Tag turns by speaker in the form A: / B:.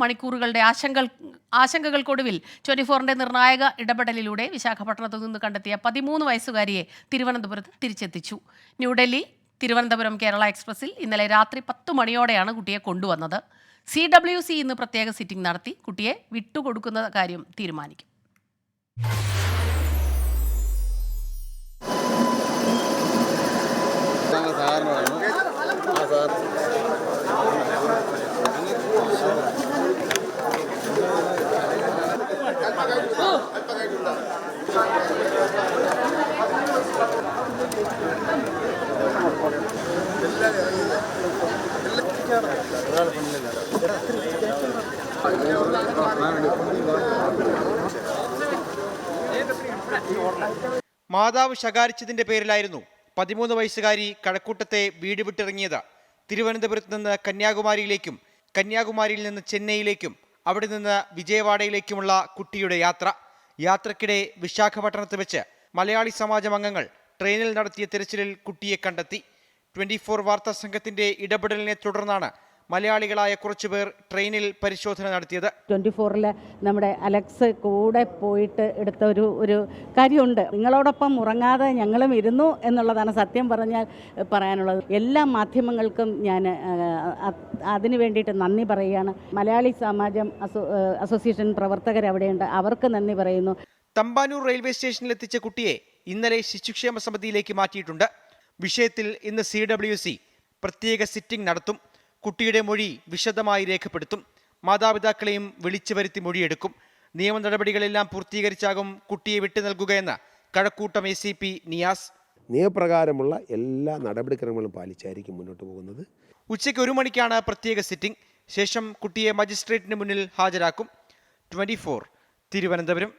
A: മണിക്കൂറുകളുടെ ആശങ്ക ആശങ്കകൾക്കൊടുവിൽ ട്വന്റി ഫോറിന്റെ നിർണായക ഇടപെടലിലൂടെ വിശാഖപട്ടണത്തു നിന്ന് കണ്ടെത്തിയ പതിമൂന്ന് വയസ്സുകാരിയെ തിരുവനന്തപുരത്ത് തിരിച്ചെത്തിച്ചു. ന്യൂഡൽഹി തിരുവനന്തപുരം കേരള എക്സ്പ്രസിൽ ഇന്നലെ രാത്രി പത്ത് മണിയോടെയാണ് കുട്ടിയെ കൊണ്ടുവന്നത്. സി ഡബ്ല്യു സി ഇന്ന് പ്രത്യേക സിറ്റിംഗ് നടത്തി കുട്ടിയെ വിട്ടുകൊടുക്കുന്ന കാര്യം തീരുമാനിക്കും.
B: സാധാരണമാണ്
C: മാതാവ് ശകാരിച്ചതിന്റെ പേരിലായിരുന്നു പതിമൂന്ന് വയസ്സുകാരി കഴക്കൂട്ടത്തെ വീട് വിട്ടിറങ്ങിയത്. തിരുവനന്തപുരത്ത് നിന്ന് കന്യാകുമാരിയിലേക്കും കന്യാകുമാരിയിൽ നിന്ന് ചെന്നൈയിലേക്കും അവിടെ നിന്ന് വിജയവാഡയിലേക്കുമുള്ള കുട്ടിയുടെ യാത്ര. യാത്രക്കിടെ വിശാഖപട്ടണത്ത് വെച്ച് മലയാളി സമാജം അംഗങ്ങൾ ട്രെയിനിൽ നടത്തിയ തിരച്ചിലിൽ കുട്ടിയെ കണ്ടെത്തി. ട്വന്റി ഫോർ വാർത്താ സംഘത്തിന്റെ ഇടപെടലിനെ തുടർന്നാണ് മലയാളികളായ കുറച്ചുപേർ ട്രെയിനിൽ പരിശോധന നടത്തിയത്.
D: ട്വന്റി ഫോറിൽ നമ്മുടെ അലക്സ് കൂടെ പോയിട്ട് എടുത്ത ഒരു ഒരു കാര്യമുണ്ട്. നിങ്ങളോടൊപ്പം ഉറങ്ങാതെ ഞങ്ങളും ഇരുന്നു എന്നുള്ളതാണ് സത്യം പറഞ്ഞാൽ പറയാനുള്ളത്. എല്ലാ മാധ്യമങ്ങൾക്കും ഞാൻ അതിനു വേണ്ടിയിട്ട് നന്ദി പറയുകയാണ്. മലയാളി സമാജം അസോസിയേഷൻ പ്രവർത്തകർ അവിടെയുണ്ട്. അവർക്ക് നന്ദി പറയുന്നു.
C: തമ്പാനൂർ റെയിൽവേ സ്റ്റേഷനിൽ എത്തിച്ച കുട്ടിയെ ഇന്നലെ ശിശുക്ഷേമ സമിതിയിലേക്ക് മാറ്റിയിട്ടുണ്ട്. വിഷയത്തിൽ ഇന്ന് സി ഡബ്ല്യു സി പ്രത്യേക സിറ്റിംഗ് നടത്തും. കുട്ടിയുടെ മൊഴി വിശദമായി രേഖപ്പെടുത്തും. മാതാപിതാക്കളെയും വിളിച്ചു വരുത്തി മൊഴിയെടുക്കും. നിയമ നടപടികളെല്ലാം പൂർത്തീകരിച്ചാകും കുട്ടിയെ വിട്ടു നൽകുകയെന്ന് Kazhakoottam A C P Niyas.
E: നിയമപ്രകാരമുള്ള എല്ലാ നടപടിക്രമങ്ങളും പാലിച്ചായിരിക്കും മുന്നോട്ട് പോകുന്നത്.
C: ഉച്ചയ്ക്ക് ഒരു മണിക്കാണ് പ്രത്യേക സിറ്റിംഗ്. ശേഷം കുട്ടിയെ മജിസ്ട്രേറ്റിന് മുന്നിൽ ഹാജരാക്കും. ട്വന്റി തിരുവനന്തപുരം.